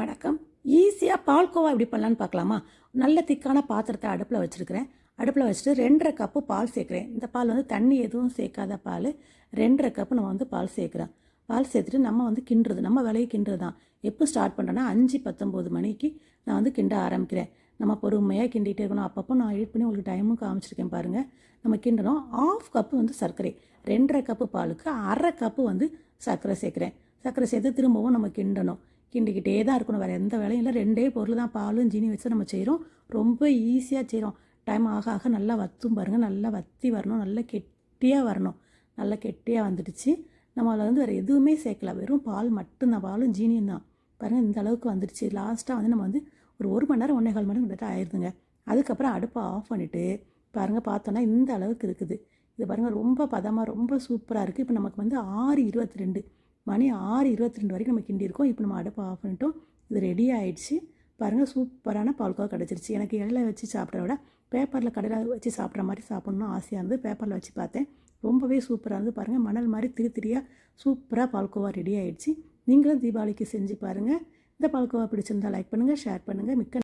வணக்கம். ஈஸியாக பால்கோவா எப்படி பண்ணலான்னு பார்க்கலாமா? நல்ல திக்கான பாத்திரத்தை அடுப்பில் வச்சுருக்கிறேன். அடுப்பில் வச்சுட்டு ரெண்டரை கப்பு பால் சேர்க்குறேன். இந்த பால் வந்து தண்ணி எதுவும் சேர்க்காத பால். ரெண்டரை கப்பு நம்ம வந்து பால் சேர்க்குறோம். பால் சேர்த்துட்டு நம்ம வந்து கிண்டுறது நம்ம விலையை கிண்டுறது தான் எப்போ ஸ்டார்ட் பண்ணுறேன்னா அஞ்சு பத்தொம்போது மணிக்கு நான் வந்து கிண்ட ஆரம்பிக்கிறேன். நம்ம பொறுமையாக கிண்டிகிட்டே இருக்கணும். அப்பப்போ நான் எடிட் பண்ணி உங்களுக்கு டைமும் காமிச்சிருக்கேன் பாருங்கள் நம்ம கிண்டணும். ஆஃப் கப்பு வந்து சர்க்கரை. ரெண்டரை கப்பு பாலுக்கு அரை கப்பு வந்து சர்க்கரை சேர்க்குறேன். சர்க்கரை சேர்த்து திரும்பவும் நம்ம கிண்டணும். கிண்டிக்கிட்டே தான் இருக்கணும். வேறு எந்த வேலையும் இல்லை. ரெண்டே பொருள் தான் பாலும் ஜீனி வச்சு நம்ம செய்கிறோம் ரொம்ப ஈஸியாக செய்கிறோம் டைம் ஆக ஆக நல்லா வத்தும் பாருங்கள் நல்லா வத்தி வரணும். நல்லா கெட்டியாக வரணும். நல்லா கெட்டியாக வந்துடுச்சு. நம்ம அதில் வந்து வேறு எதுவுமே சேர்க்கல. வெறும் பால் மட்டும்தான். பாலும் ஜீனியும் தான். பாருங்கள் இந்த அளவுக்கு வந்துடுச்சு. லாஸ்ட்டாக வந்து நம்ம வந்து ஒரு ஒரு மணி நேரம் ஒன்றே கால் மணி நேரம் கிட்ட ஆயிடுதுங்க அதுக்கப்புறம் அடுப்பை ஆஃப் பண்ணிவிட்டு பாருங்கள் பார்த்தோன்னா இந்த அளவுக்கு இருக்குது. இது பாருங்கள் ரொம்ப பதமாக ரொம்ப சூப்பராக இருக்குது இப்போ நமக்கு வந்து ஆறு இருபத்தி ரெண்டு. மணி ஆறு இருபத்தி ரெண்டு வரைக்கும் நம்ம கிண்டியிருக்கோம் இப்போ நம்ம அடுப்பை ஆஃப் பண்ணிட்டோம். இது ரெடி ஆகிடுச்சு பாருங்கள் சூப்பரான பால்கோவா கிடச்சிருச்சு. எனக்கு இலையில வச்சு சாப்பிட்ற விட பேப்பரில் கடையில் வச்சு சாப்பிட்ற மாதிரி சாப்பிட்ணுன்னு ஆசையாக இருந்து பேப்பரில் வச்சு பார்த்தேன். ரொம்பவே சூப்பராக இருந்து பாருங்கள் மணல் மாதிரி திரு திரியாக சூப்பராக பால்கோவா ரெடி ஆகிடுச்சு நீங்களும் தீபாவளிக்கு செஞ்சு பாருங்கள் இந்த பால்கோவா பிடிச்சிருந்தால் லைக் பண்ணுங்கள் ஷேர் பண்ணுங்கள் மிக்க